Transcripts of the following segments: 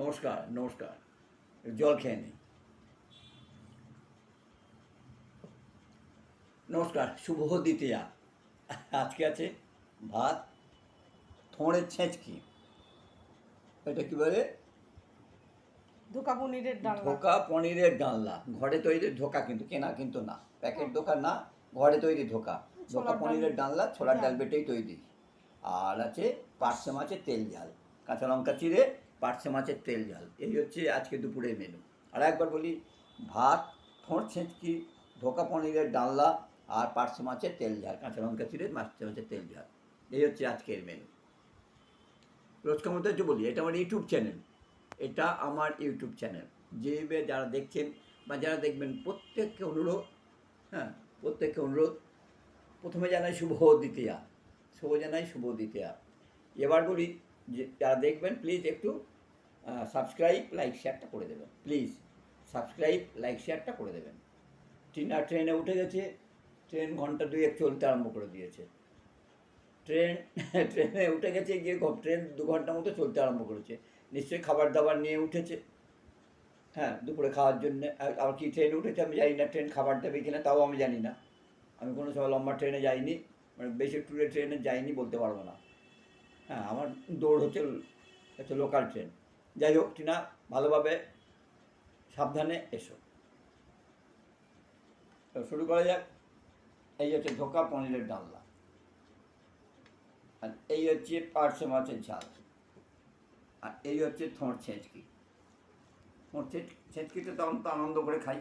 নমস্কার নমস্কার। জল খেয়ে নিই নমস্কার শুভ দ্বিতীয়া। আজকে আছে ভাত থোঁড়ের ছেঁচকি। এটা কি বলে? ধোকা পনিরের ডাল ধোকা পনিরের ডালনা। ঘরে তৈরি ধোকা কিন্তু কেনা কিন্তু না। প্যাকেট দোকান না ঘরে তৈরি ধোকা। ধোকা পনিরের ডালনা ছোলার ডাল ডাল। বেটেই তৈরি। আর আছে পার্শে মাছের তেল ঝাল। কাঁচা লঙ্কা চিড়ে পার্শে মাছের তেল ঝাল। এই হচ্ছে আজকে দুপুরের মেনু আর একবার বলি, ভাত ঠোঁট ছেঁচকি, ধোকা পনিরের ডালনা আর পার্শে মাছের তেল ঝাল, কাঁচা লঙ্কা চিড়ে পার্শে মাছের তেল ঝাল। এই হচ্ছে আজকের মেনু রোজকার মধ্যে হচ্ছে বলি, এটা আমার ইউটিউব চ্যানেল এটা আমার ইউটিউব চ্যানেল যে যারা দেখছেন বা যারা দেখবেন, প্রত্যেককে অনুরোধ হ্যাঁ প্রত্যেককে অনুরোধ। প্রথমে জানাই শুভ দ্বিতীয়া শুভ জানাই শুভ দ্বিতীয়া এবার বলি যে, যারা দেখবেন প্লিজ একটু সাবস্ক্রাইব লাইক শেয়ারটা করে দেবেন। প্লিজ সাবস্ক্রাইব লাইক শেয়ারটা করে দেবেন। টিনা ট্রেনে উঠে গেছে। ট্রেন ঘণ্টা দুয়েক চলতে আরম্ভ করে দিয়েছে। ট্রেন, ট্রেনে উঠে গেছে, গিয়ে ট্রেন দু ঘণ্টা মতো চলতে আরম্ভ করেছে। নিশ্চয়ই খাবার দাবার নিয়ে উঠেছে। হ্যাঁ দুপুরে খাওয়ার জন্য। আবার কি ট্রেনে উঠেছে আমি জানি না। ট্রেন খাবার দেবে কিনা তাও আমি জানি না। আমি কোনো সময় লম্বা ট্রেনে যাইনি মানে বেশি ট্যুরে ট্রেনে যাইনি বলতে পারব না। হ্যাঁ আমার দৌড় হচ্ছে হচ্ছে লোকাল ট্রেন। যাই হোক, টিনা, ভালোভাবে সাবধানে এসো। তো শুরু করা যাক। এই হচ্ছে ধোকা পনিরের ডালনা। আর এই হচ্ছে পার্শে মাছের ঝাল। আর এই হচ্ছে থোঁড় ছেঁচকি। থোঁড় ছেঁচ- ছেঁচকিটা তখন তো আনন্দ করে খাই।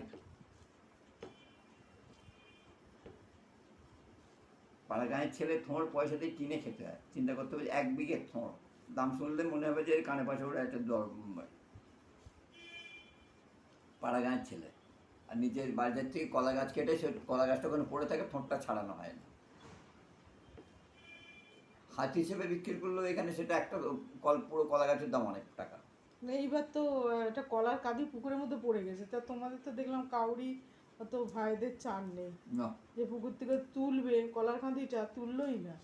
পাড়া গাঁয়ের ছেলে থোঁড় পয়সা দিয়ে কিনে খেতে হয়। চিন্তা করতে হবে এক বিঘে থোঁড় দাম শুনলে মনে হবে যে কানে পাশে ওরা একটা দর পাড়া গাঁয়ের ছেলে। আর নিজের বাজার থেকে কলা গাছ কেটে সে কলা গাছটা ওখানে পড়ে থাকে থোঁড়টা ছাড়ানো হয় না। হাত হিসেবে বিক্রি করলেও এখানে সেটা একটা কল পুরো কলা গাছের দাম অনেক টাকা। এইবার তো এটা কলার কাঁদি পুকুরের মধ্যে পড়ে গেছে। তা তোমাদের তো দেখলাম কাউরি অত ভাইদের চান নেই। না। যে পুকুর থেকে তুলবে কলার কাঁদিটা তুললোই না।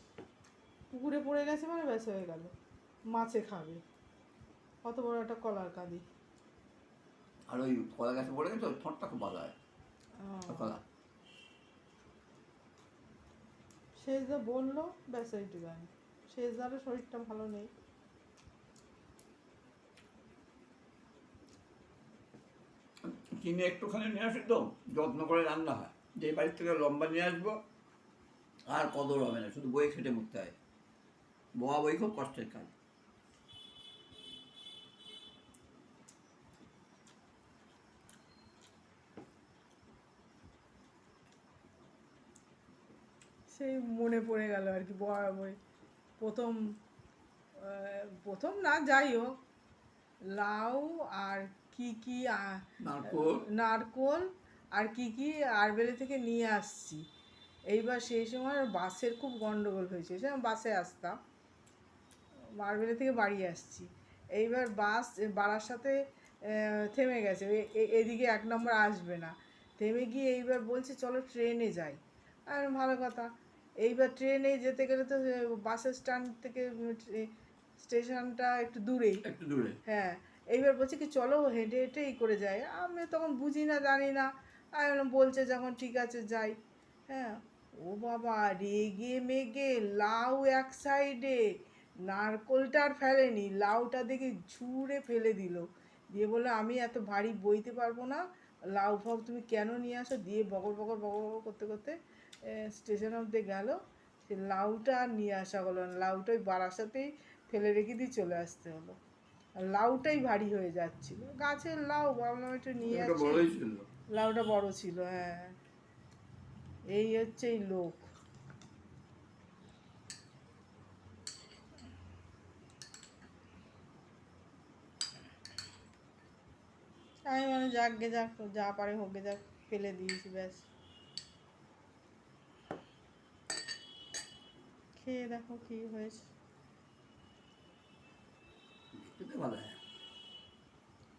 পুকুরে পড়ে গেছে মানে ব্যাস হয়ে গেল। মাছে খাবে। কত বড় একটা কলার কাঁদি। আর ওই কলা গাছে পড়ে গেছে ঠোঁটটা খুব ভালো হয়। কলা। শেষ যা বলল ব্যাস এইটুকানি শেষ যারও শরীরটা ভালো নেই। কিনে একটুখানি নিয়ে আসি তো যত্ন করে রান্না হয়। যে বাড়ির থেকে লম্বা নিয়ে আসব আর কদর হবে না শুধু বই খেটে মুখতে হয়। বোয়া বই খুব কষ্টের কাজ। সেই মনে পড়ে গেল আর কি বরাবর প্রথম প্রথম না যাই হোক। লাউ আর কি কি নারকোল। নারকোল আর কি কি আরবেলে থেকে নিয়ে আসছি। এইবার সেই সময় বাসের খুব গন্ডগোল হয়েছে সে বাসে আসতাম। আরবেলে থেকে বাড়ি আসছি। এইবার বাস বাড়ার সাথে থেমে গেছে। এদিকে এক নম্বর আসবে না। থেমে গিয়ে এইবার বলছে চলো ট্রেনে যাই। আর ভালো কথা। এইবার ট্রেনে যেতে গেলে তো বাসের স্ট্যান্ড থেকে স্টেশনটা একটু দূরেই। একটু দূরে। হ্যাঁ এইবার বলছে কি চলো হেঁটে হেঁটে এই করে যাই। আমি তখন বুঝি না জানি না। আমি বললাম, বলছে যখন ঠিক আছে যাই। হ্যাঁ ও বাবা রেগে মেগে লাউ এক সাইডে নারকোলটা আর ফেলেনি লাউটা দেখে ঝুড়ে ফেলে দিল। দিয়ে বলে আমি এত ভারী বইতে পারব না লাউ ফাউ তুমি কেন নিয়ে আসো? দিয়ে বকর বকর বকর বকর করতে করতে স্টেশন অব্দি গেল। সে লাউটা আর নিয়ে আসা হলো না। লাউটা ওই বারাসাতেই ফেলে রেখে দিয়ে চলে আসতে হলো। আর লাউটাই ভারী হয়ে যাচ্ছিল। গাছের লাউ ভাবলাম একটু নিয়ে আসি। লাউটা বড় ছিল হ্যাঁ। এই হচ্ছে এই লোক। আমি মানে যাক গে যাক যা পারে হোক গে যাক ফেলে দিয়েছি ব্যাস। খেয়ে দেখো কি হয়েছে। ভালো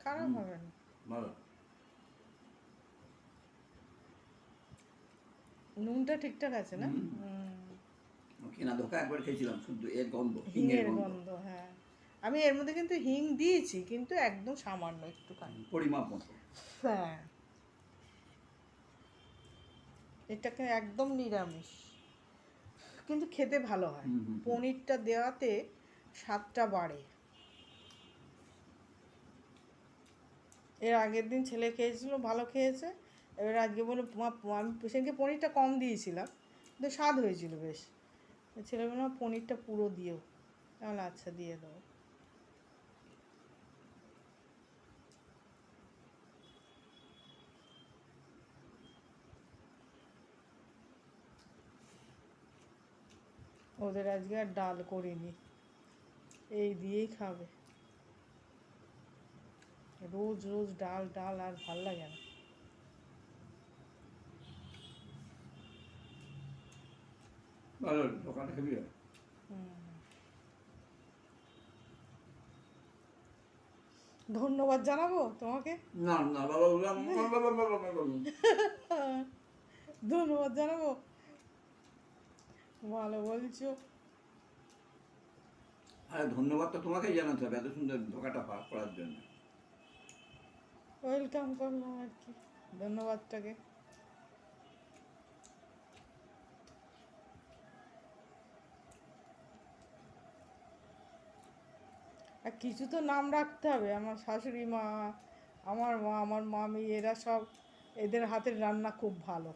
খারাপ হবে না। ভালো। নুনটা ঠিকঠাক আছে না? কেনা ধোকা একবার খেয়েছিলাম শুধু এর গন্ধ হিঙের গন্ধ। হ্যাঁ। আমি এর মধ্যে কিন্তু হিং দিয়েছি কিন্তু একদম সামান্য একটুখানি। পরিমাপ মতো। হ্যাঁ। এটাকে একদম নিরামিষ। কিন্তু খেতে ভালো হয়। পনিরটা দেওয়াতে স্বাদটা বাড়ে। এর আগের দিন ছেলে খেয়েছিল ভালো খেয়েছে। এবার আজকে বলে মা আমি সেদিনকে পনিরটা কম দিয়েছিলাম কিন্তু স্বাদ হয়েছিল বেশ। ছেলে বলল "মা, পনিরটা পুরো দিও। তাহলে আচ্ছা দিয়ে দেবো ওদের আজকে আর ডাল করিনি। এই দিয়েই খাবে। রোজ রোজ ডাল ডাল আর ভালো লাগে না। ভালো ধন্যবাদ জানাব তোমাকে? না না বাবা। ধন্যবাদ জানাব। ভালো বলছো। আরে ধন্যবাদ তো তোমাকেই জানাতে হবে এত সুন্দর ধোকাটা পার করার জন্য। ওয়েলকাম করলাম আর কি ধন্যবাদটাকে। আর কিছু তো নাম রাখতে হবে আমার শাশুড়ি মা আমার মা আমার মামি এরা সব এদের হাতের রান্না খুব ভালো।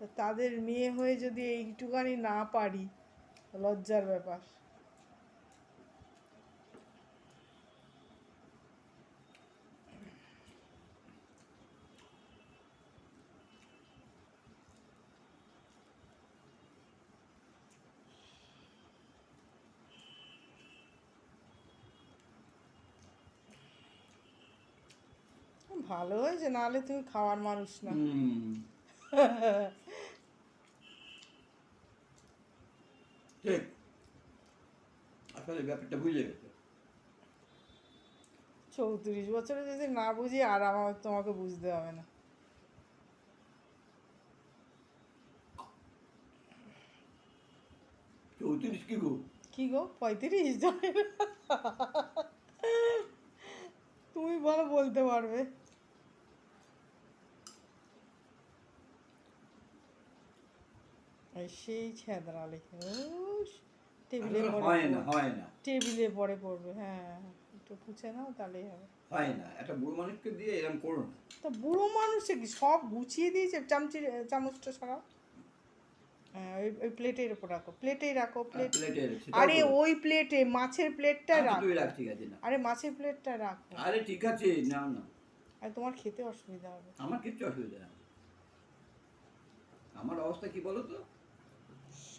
তো তাদের মেয়ে হয়ে যদি এইটুকানি না পারি লজ্জার ব্যাপার। ভালো হয়েছে নাহলে তুমি খাওয়ার মানুষ না। ঠিক আসলে ব্যাপারটা বুঝে গেছে। চৌত্রিশ বছরে যদি না বুঝি আর আমার তোমাকে বুঝতে হবে না। চৌত্রিশ কি গো? কি গো? পঁয়ত্রিশ? তুমি বলো বলতে পারবে। সেই ছেদরালে টেবিলে হয় না হয় টেবিলে পড়বে হ্যাঁ। একটু পুছে নাও তাহলেই হবে। হয় না একটা বুড়ো মানুষকে দিয়ে এরকম করো না। তা বুড়ো মানুষে কি সব গুছিয়ে দিয়েছে? চামচি চামচটা সরাও। হ্যাঁ ওই ওই প্লেটের উপর রাখো প্লেটেই রাখো প্লেট। প্লেটে আরে ওই প্লেটে মাছের প্লেটটা রাখো। ঠিক আছে না। আরে মাছের প্লেটটা রাখো। আরে ঠিক আছে না না। আর তোমার খেতে অসুবিধা হবে। আমার কিচ্ছু অসুবিধা আমার অবস্থা কি বলো তো?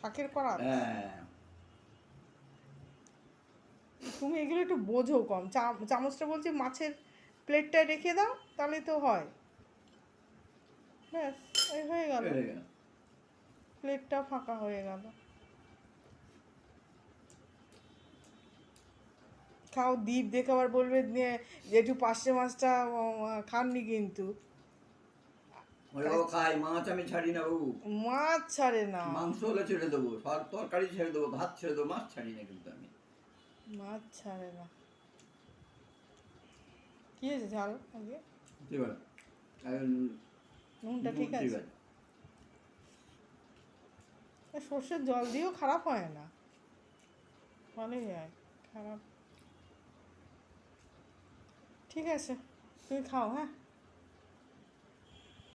শাকের করা হ্যাঁ। তুমি এগুলো একটু বোঝো কম। চাম- চামচটা বলছি মাছের প্লেটটা রেখে দাও তাহলে তো হয়। ব্যাস এই হয়ে গেল। প্লেটটা ফাঁকা হয়ে গেল। খাও দ্বীপ দেখে আবার বলবে যে একটু পার্শে মাছটা খাননি কিন্তু। মাছ আমি ছাড়ি না বাবু মাছ ছাড়ে না। মাংস হলে ছেড়ে দেবো তরকারি ছেড়ে দেবো ভাত ছেড়ে দেবো মাছ ছাড়ি না কিন্তু আমি। মাছ ছাড়ে না। কি হয়েছে ঝাল আর নুনটা ঠিক আছে। সর্ষের জল দিয়েও খারাপ হয় না। ভালোই হয় খারাপ। ঠিক আছে তুমি খাও হ্যাঁ?